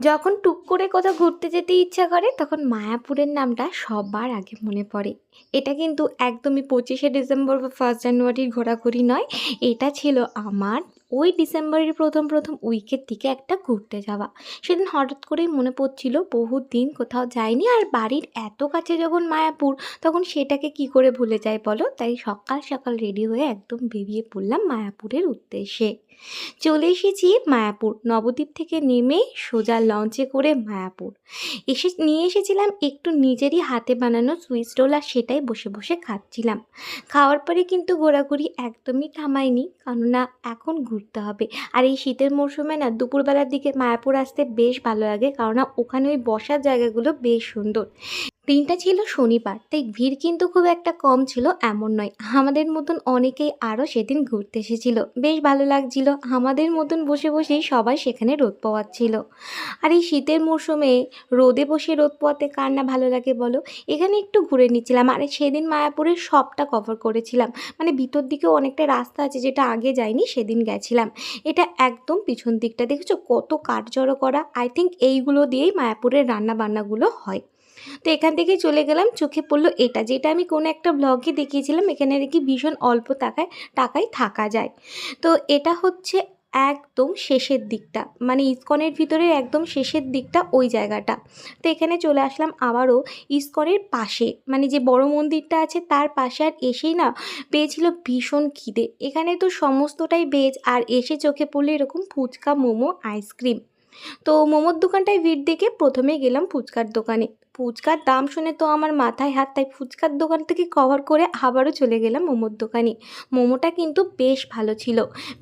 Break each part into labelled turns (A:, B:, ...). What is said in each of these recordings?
A: যখন টুক করে কোথাও ঘুরতে যেতে ইচ্ছা করে, তখন মায়াপুরের নামটা সবার আগে মনে পড়ে। এটা কিন্তু একদমই পঁচিশে ডিসেম্বর বা ফার্স্ট জানুয়ারির ঘোরাঘুরি নয়, এটা ছিল আমার ওই ডিসেম্বরের প্রথম প্রথম উইকের দিকে একটা ঘুরতে যাওয়া। সেদিন হঠাৎ করেই মনে পড়ছিল বহু দিন কোথাও যায়নি আর বাড়ির এত কাছে যখন মায়াপুর, তখন সেটাকে কি করে ভুলে যায় বলো? তাই সকাল সকাল রেডি হয়ে একদম বেরিয়ে পড়লাম মায়াপুরের উদ্দেশ্যে। চলে এসেছি মায়াপুর, নবদ্বীপ থেকে নেমে সোজা লঞ্চে করে মায়াপুর। এসে, নিয়ে এসেছিলাম একটু নিজেরই হাতে বানানো সুইচ রোল আর সেটাই বসে বসে খাচ্ছিলাম। খাওয়ার পরে কিন্তু ঘোরাঘুরি একদমই থামায়নি, কেননা এখন ঘুরতে হবে। আর এই শীতের মরশুমে না দুপুরবেলার দিকে মায়াপুর আসতে বেশ ভালো লাগে। কারণ ওখানে ওই বসার জায়গাগুলো বেশ সুন্দর। দিনটা ছিল শনিবার, তাই ভিড় কিন্তু খুব একটা কম ছিল এমন নয়। আমাদের মতন অনেকেই আরও সেদিন ঘুরতে এসেছিল। বেশ ভালো লাগছিল। আমাদের মতন বসে বসেই সবাই সেখানে রোদ পোয়াচ্ছিল আর এই শীতের মরশুমে রোদে বসে রোদ পোয়াতে কার না ভালো লাগে বলো? এখানে একটু ঘুরে নিচ্ছিলাম। আর সেদিন মায়াপুরের সবটা কভার করেছিলাম। মানে ভিতর দিকেও অনেকটা রাস্তা আছে যেটা আগে যাইনি, সেদিন গেছিলাম। এটা একদম পিছন দিকটা। দেখেছ কত কাঠ জড়ো করা? আই থিঙ্ক এইগুলো দিয়েই মায়াপুরের রান্না বান্নাগুলো হয়। তো এখান থেকে চলে গেলাম। চোখে পড়ল এটা, যেটা আমি কোনো একটা ব্লগে দেখিয়েছিলাম, এখানে নাকি ভীষণ অল্প টাকায় টাকায় থাকা যায়। তো এটা হচ্ছে একদম শেষের দিকটা মানে ইস্কনের ভিতরে একদম শেষের দিকটা ওই জায়গাটা। তো এখানে চলে আসলাম আবারও ইস্কনের পাশে মানে যে বড় মন্দিরটা আছে তার পাশে। আর এসেই না পেয়েছিল ভীষণ খিদে। এখানে তো সমস্তটাই ভেজ আর এসে চোখে পড়ল এরকম ফুচকা, মোমো আইসক্রিম তো মোমোর দোকানটায় ভিড় দেখে প্রথমে গেলাম ফুচকার দোকানে। ফুচকার দাম শুনে তো আমার মাথায় হাত, তাই ফুচকার দোকান থেকে কভার করে আবারও চলে গেলাম মোমোর দোকানে। মোমোটা কিন্তু বেশ ভালো ছিল।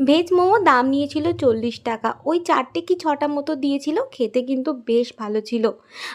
A: ভেজ মোমো দাম নিয়েছিল চল্লিশ টাকা। ওই চারটে কি ছটা মতো দিয়েছিল, খেতে কিন্তু বেশ ভালো ছিল।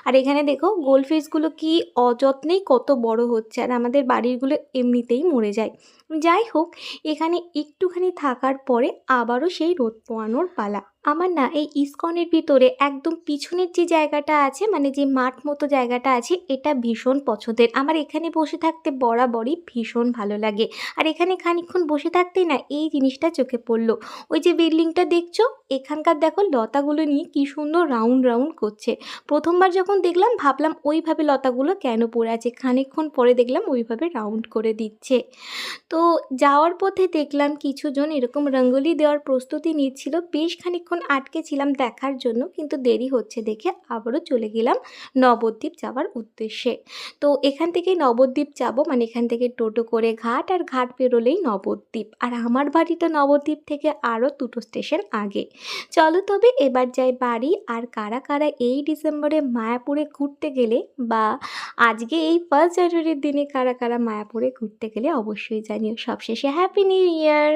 A: আর এখানে দেখো গোলফিশগুলো কি অযত্নেই কত বড় হচ্ছে, আর আমাদের বাড়িরগুলো এমনিতেই মরে যায়। যাই হোক, এখানে একটুখানি থাকার পরে আবারও সেই রোদ পোয়ানোর পালা। আমার না এই ইস্কনের ভিতরে একদম পিছনের যে জায়গাটা আছে মানে যে মাঠ মতো জায়গাটা আছে, এটা ভীষণ পছন্দের। আমার এখানে বসে থাকতে বরাবরই ভীষণ ভালো লাগে। আর এখানে খানিকক্ষণ বসে থাকতেই না এই জিনিসটা চোখে পড়ল। ওই যে বিল্ডিংটা দেখছ, এখানকার দেখো লতাগুলো নিয়ে কি সুন্দর রাউন্ড রাউন্ড করছে। প্রথমবার যখন দেখলাম, ভাবলাম ওইভাবে লতাগুলো কেন পড়ে আছে? খানিকক্ষণ পরে দেখলাম ওইভাবে রাউন্ড করে দিচ্ছে। তো যাওয়ার পথে দেখলাম কিছুজন এরকম রঙ্গোলি দেওয়ার প্রস্তুতি নিচ্ছিল। বেশ খানিকক্ষণ আটকে ছিলাম দেখার জন্য, কিন্তু দেরি হচ্ছে দেখে আবারও চলে গেলাম নবদ্বীপ যাওয়ার উদ্দেশ্যে। তো এখান থেকে নবদ্বীপ যাব মানে এখান থেকে টোটো করে ঘাট, আর ঘাট পেরোলেই নবদ্বীপ। আর আমার বাড়িটা নবদ্বীপ থেকে আরও দুটো স্টেশন আগে। চলো তবে এবার যাই বাড়ি, আর কারা কারা এই ডিসেম্বরে মায়াপুরে ঘুরতে গেলে, বা আজকে এই ফার্স্ট জানুয়ারির দিনে কারা কারা মায়াপুরে ঘুরতে গেলে অবশ্যই জানিও। সবশেষে হ্যাপি নিউ ইয়ার